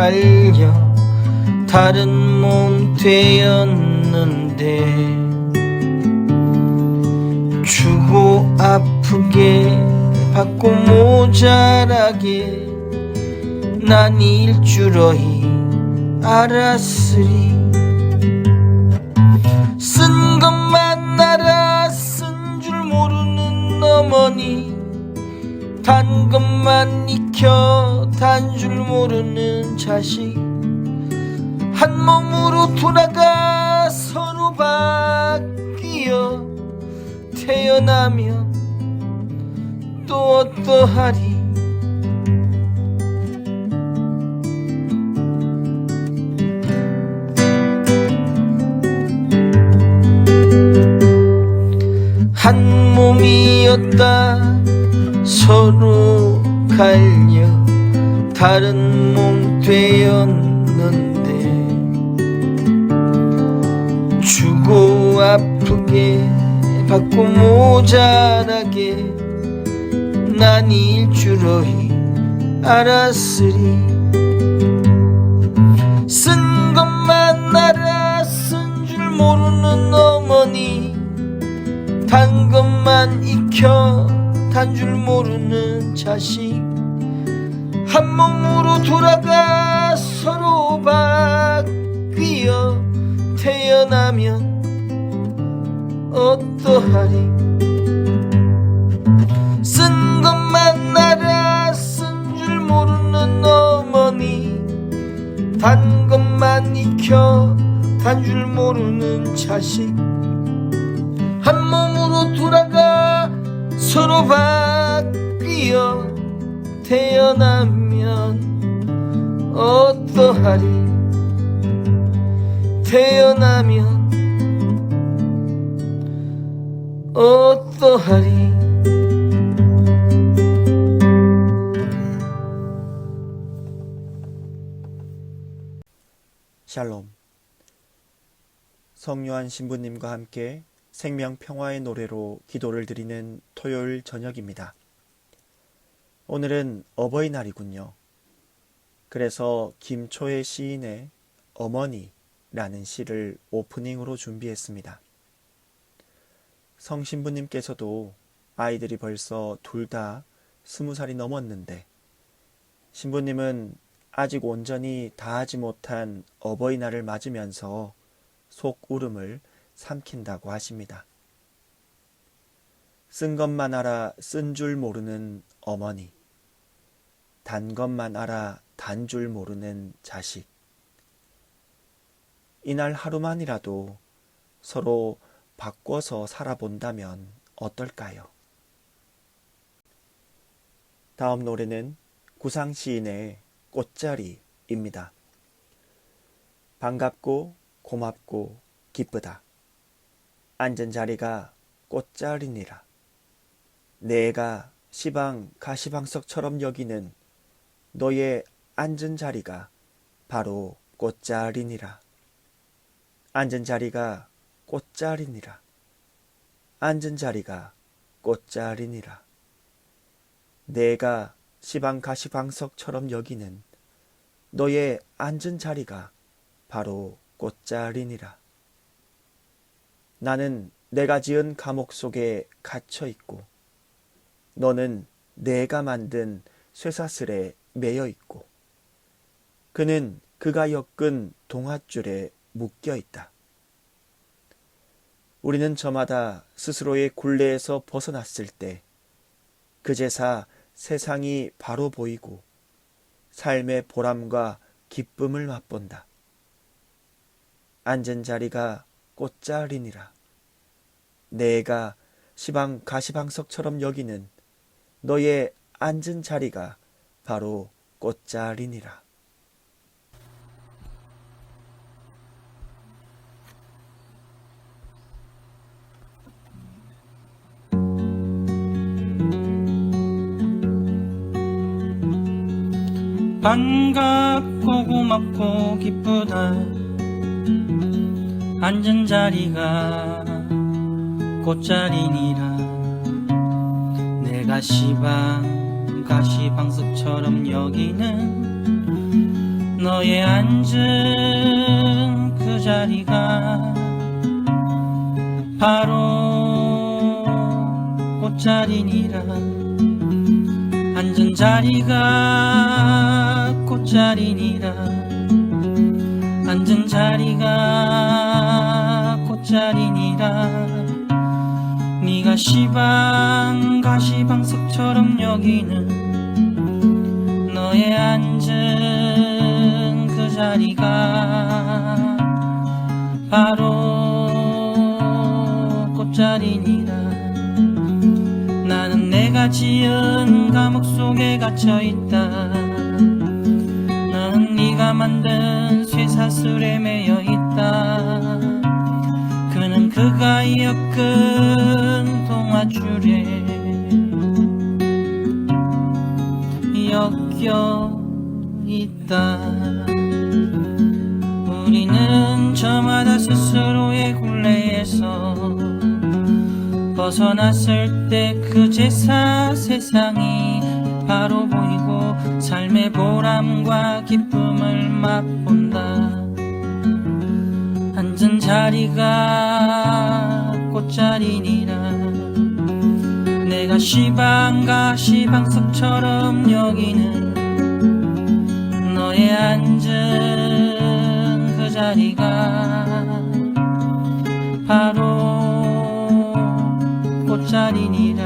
갈려 다른 몸 되었는데 주고 아프게 받고 모자라게 난 일주러이 알았으리. 쓴 것만 알아 쓴 줄 모르는 어머니 단 것만 익혀 단 줄 모르는 자식. 한 몸으로 돌아가 서로 바뀌어 태어나면 또 어떠하리? 한 몸이었다 서로 갈려 다른 몸 되었는데 주고 아프게 받고 모자라게 난 일주러이 알았으리. 쓴 것만 알아 쓴 줄 모르는 어머니 단 것만 익혀 단 줄 모르는 자식 한 몸으로 돌아가 서로 바뀌어 태어나면 어떠하리? 쓴 것만 알아 쓴 줄 모르는 어머니 단 것만 익혀 단 줄 모르는 자식. 한 몸으로 돌아가 서로 바뀌어 태어나면 어떠하리 태어나면 어떠하리 샬롬. 성요한 신부님과 함께 생명 평화의 노래로 기도를 드리는 토요일 저녁입니다. 오늘은 어버이날이군요. 그래서 김초의 시인의 어머니라는 시를 오프닝으로 준비했습니다. 성신부님께서도 아이들이 벌써 둘 다 스무 살이 넘었는데 신부님은 아직 온전히 다하지 못한 어버이날을 맞으면서 속 울음을 삼킨다고 하십니다. 쓴 것만 알아 쓴 줄 모르는 어머니, 단 것만 알아 단 줄 모르는 자식. 이날 하루만이라도 서로 바꿔서 살아본다면 어떨까요? 다음 노래는 구상 시인의 꽃자리입니다. 반갑고 고맙고 기쁘다. 앉은 자리가 꽃자리니라. 내가 시방 가시방석처럼 여기는 너의 앉은 자리가 바로 꽃자리니라. 앉은 자리가 꽃자리니라. 앉은 자리가 꽃자리니라. 내가 시방 가시방석처럼 여기는 너의 앉은 자리가 바로 꽃자리니라. 나는 내가 지은 감옥 속에 갇혀 있고 너는 내가 만든 쇠사슬에 매여 있고 그는 그가 엮은 동화줄에 묶여 있다. 우리는 저마다 스스로의 굴레에서 벗어났을 때 그제사 세상이 바로 보이고 삶의 보람과 기쁨을 맛본다. 앉은 자리가 꽃자리니라. 내가 시방 가시방석처럼 여기는 너의 앉은 자리가 바로 꽃자리니라. 반갑고 고맙고 기쁘다 앉은 자리가 꽃자리니라 내가 시방 가시방석처럼 여기는 너의 앉은 그 자리가 바로 꽃자리니라. 앉은 자리가 꽃자리니라. 앉은 자리가 꽃자리니라. 네 가 시방 가시방석처럼 여기는 너의 앉은 그 자리가 바로 꽃자리니라. 나는 내가 지은 감옥 속에 갇혀있다. 너는 네가 만든 쇠사슬에 매여있다 그가 엮은 동화줄에 엮여 있다. 우리는 저마다 스스로의 굴레에서 벗어났을 때 그 제사 세상이 바로 보이고 삶의 보람과 기쁨을 맛본다 앉은 자리가 꽃자리니라. 내가 시방가 시방석처럼 여기는 너의 앉은 그 자리가 바로 꽃자리니라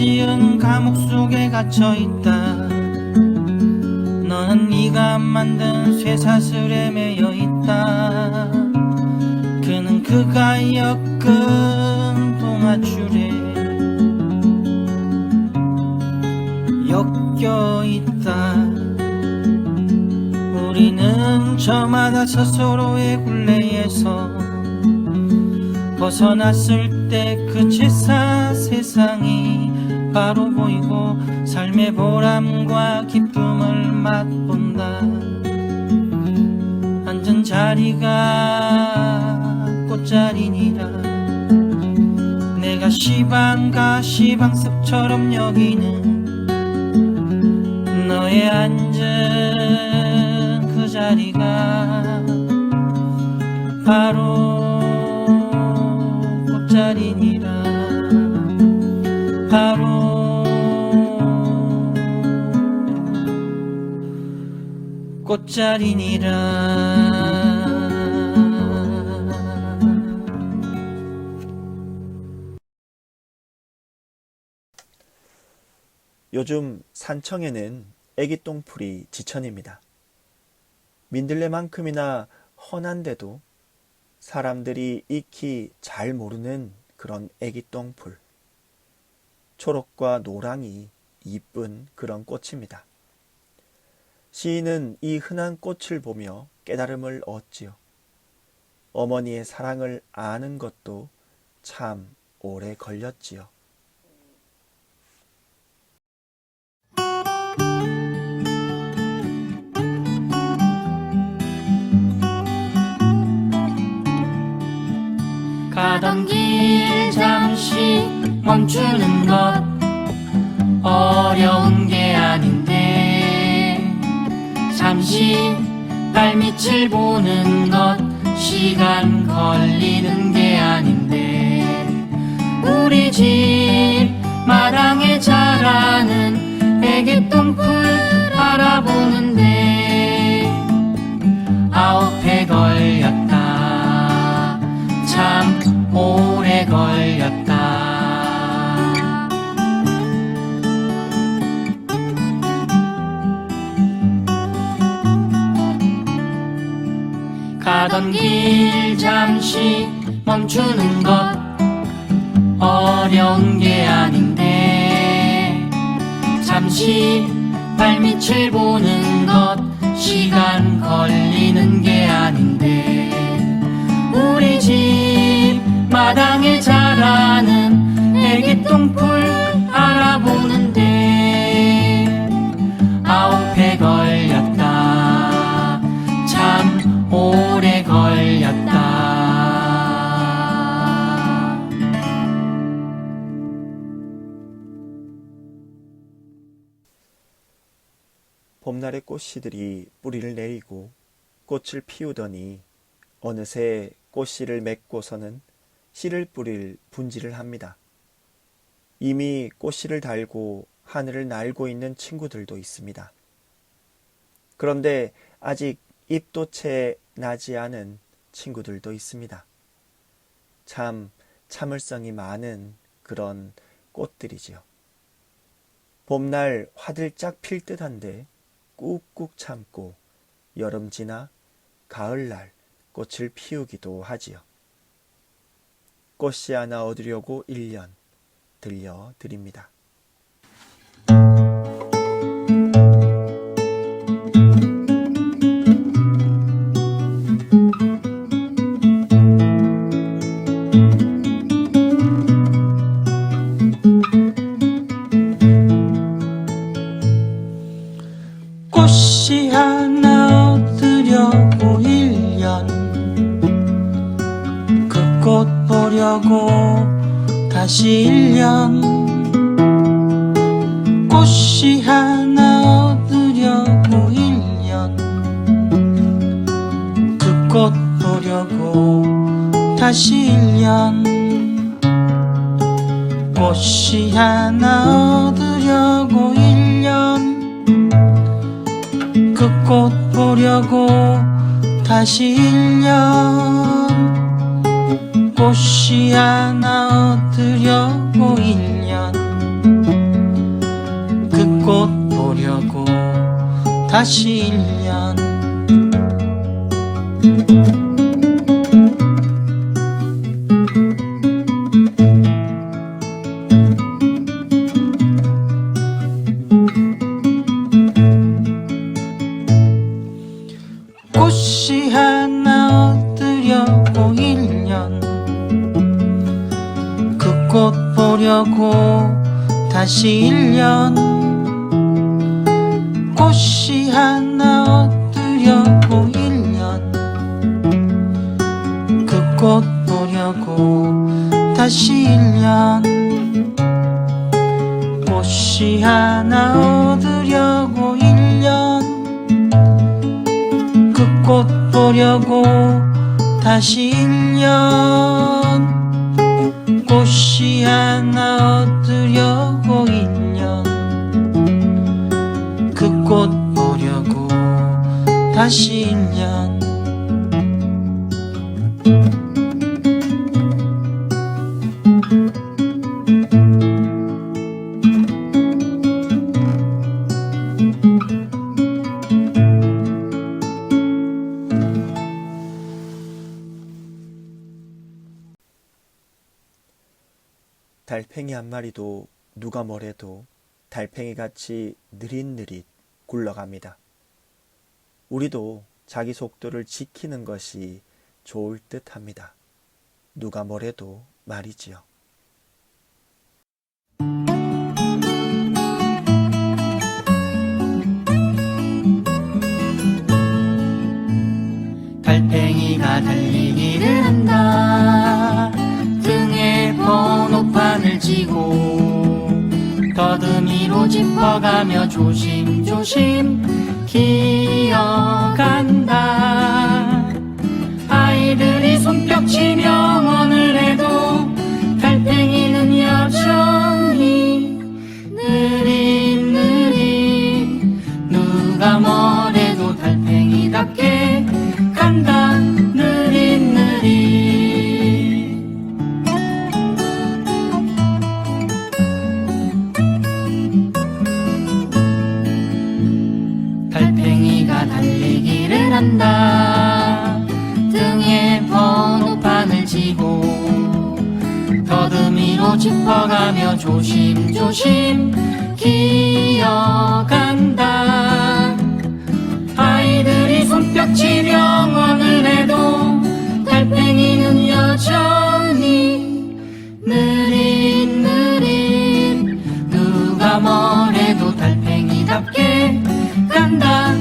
지은 감옥 속에 갇혀 있다. 너는 네가 만든 쇠사슬에 매여 있다. 그는 그가 엮은 동화줄에 엮여 있다. 우리는 저마다 스스로의 굴레에서 벗어났을 때 그 제사 세상이 바로 보이고 삶의 보람과 기쁨을 맛본다. 앉은 자리가 꽃자리니라. 내가 시방가 시방석처럼 여기는 너의 앉은 그 자리가 바로 꽃자리니라. 바로 꽃자리니라 요즘 산청에는 애기 똥풀이 지천입니다. 민들레만큼이나 헌한데도 사람들이 익히 잘 모르는 그런 애기 똥풀. 초록과 노랑이 이쁜 그런 꽃입니다. 시인은 이 흔한 꽃을 보며 깨달음을 얻지요. 어머니의 사랑을 아는 것도 참 오래 걸렸지요. 가던 길 잠시 멈추는 것 어려운 게 아닌데 잠시 발밑을 보는 것 시간 걸리는 게 아닌데. 우리 집 마당에 자라는 애기똥풀 바라보는데 아홉 해 걸렸다. 참 오래 걸렸다 가던 길 잠시 멈추는 것 어려운 게 아닌데. 잠시 발밑을 보는 것 시간 걸리는 게 아닌데. 우리 집 마당에 자라는 애기 똥풀 알아보 봄날의 꽃씨들이 뿌리를 내리고 꽃을 피우더니 어느새 꽃씨를 맺고서는 씨를 뿌릴 분지를 합니다. 이미 꽃씨를 달고 하늘을 날고 있는 친구들도 있습니다. 그런데 아직 잎도 채 나지 않은 친구들도 있습니다. 참 참을성이 많은 그런 꽃들이지요. 봄날 화들짝 필 듯한데 꾹꾹 참고 여름 지나 가을날 꽃을 피우기도 하지요. 꽃씨 하나 얻으려고 1년 들려 드립니다. 꽃 보려고 다시 1년 꽃이 하나 얻으려고 1년 그 꽃 보려고 다시 1년 보려고 다시 1년 꽃이 하나 얻으려고 1년 그 꽃 보려고 다시 1년 꽃이 하나 얻으려고 1년 그 꽃 보려고 다시 1년 꽃이 하나 얻으려고 1년 그 꽃 보려고 다시 1년 달팽이 한 마리도 누가 뭐래도 달팽이 같이 느릿느릿 굴러갑니다. 우리도 자기 속도를 지키는 것이 좋을 듯 합니다. 누가 뭐래도 말이지요. 달팽이가 달리 짚어가며 조심조심 기어간다. 아이들이 손뼉치며 해도 짚어가며 조심조심 기어간다. 아이들이 손뼉치며 원을 해도 달팽이는 여전히 느릿 느릿 누가 뭐래도 달팽이답게 간다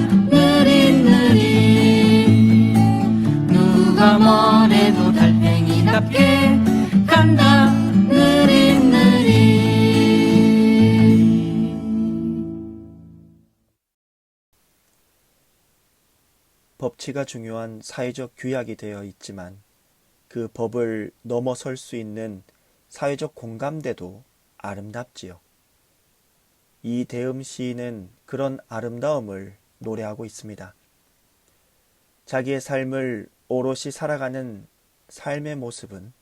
법치가 중요한 사회적 규약이 되어 있지만 그 법을 넘어설 수 있는 사회적 공감대도 아름답지요. 이 대음 시인은 그런 아름다움을 노래하고 있습니다. 자기의 삶을 오롯이 살아가는 삶의 모습은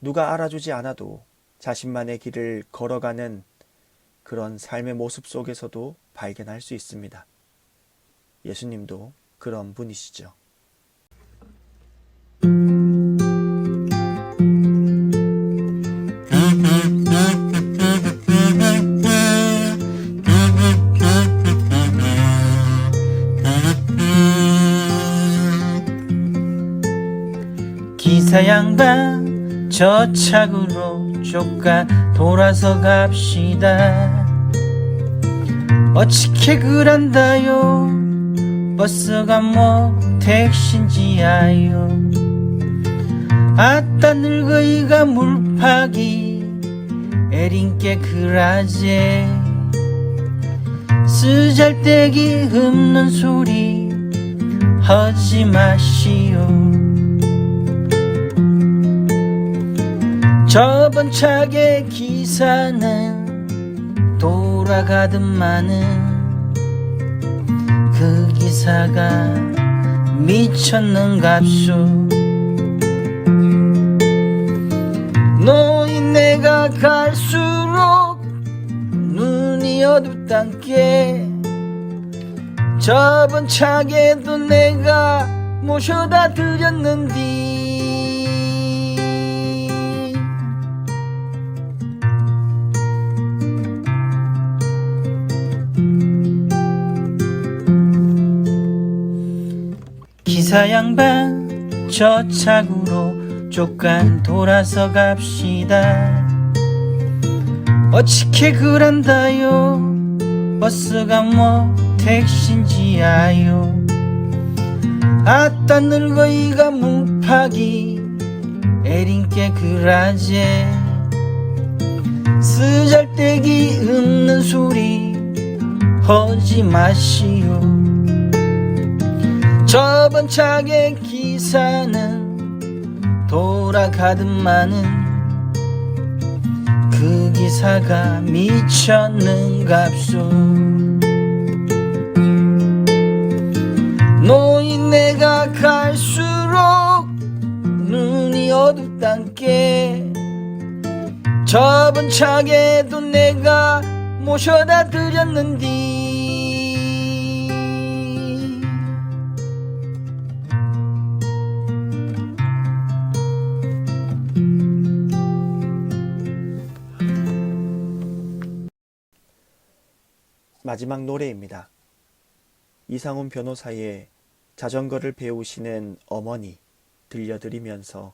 누가 알아주지 않아도 자신만의 길을 걸어가는 그런 삶의 모습 속에서도 발견할 수 있습니다. 예수님도 그런 분이시죠. 기사 양반 저 차구로 쫓가 돌아서 갑시다 어찌게 그런다요 버스가 뭐 택신지야요 아따 늙어이가 물파기 에린께 그라제. 쓰잘데기 없는 소리 하지 마시오. 저번 차게 기사는 돌아가듯만은 그 기사가 미쳤는갑소 노인네가 갈수록 눈이 어둡단께 저번 차게도 내가 모셔다 드렸는디 기사 양반 저 차구로 쫓간 돌아서 갑시다. 어찌게 그런다요? 버스가 뭐 택신지야요? 아따 늙어이가 무파기 에린께 그라제. 쓰잘데기 없는 소리 하지 마시오 저번 차게 기사는 돌아가듯만은 그 기사가 미쳤는갑소 노인네가 갈수록 눈이 어둡단께 저번 차게도 내가 모셔다 드렸는디 마지막 노래입니다. 이상훈 변호사의 자전거를 배우시는 어머니 들려드리면서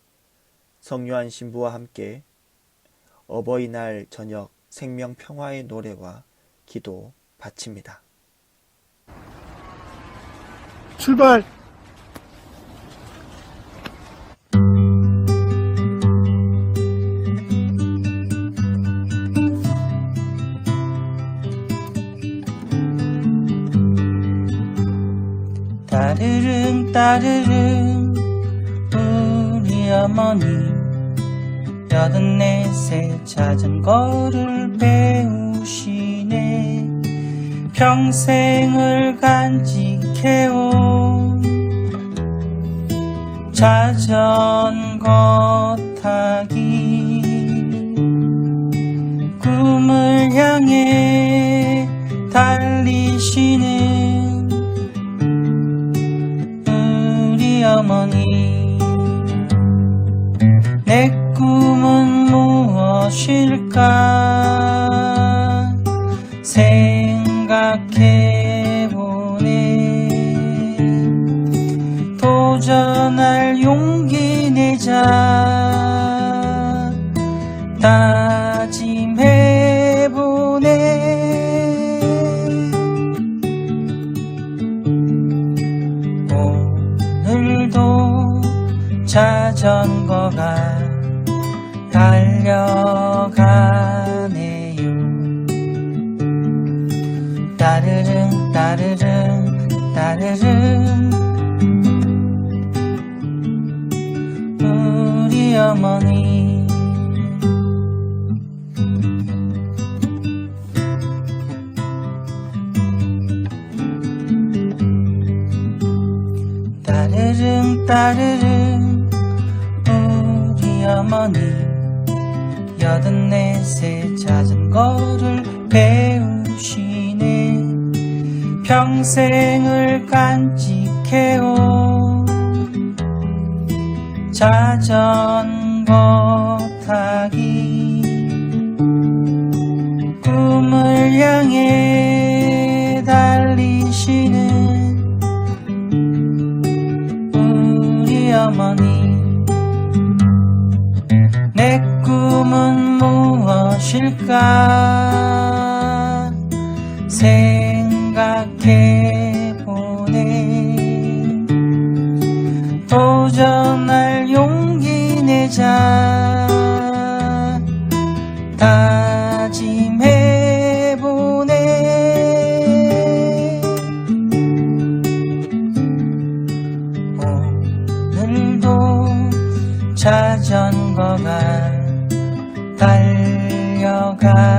성유한 신부와 함께 어버이날 저녁 생명 평화의 노래와 기도 바칩니다. 출발! 따르릉 우리 어머니. 여든넷에 자전거를 배우시네. 평생을 간직해온 자전거 우 따르릉 따르릉 우리 어머니. 따르릉 따르릉. 우리 어머니. 여든넷에 자전거를 배우 평생을 간직해온 자전거 타기. 꿈을 향해 달리시는 우리 어머니. 내 꿈은 무엇일까 달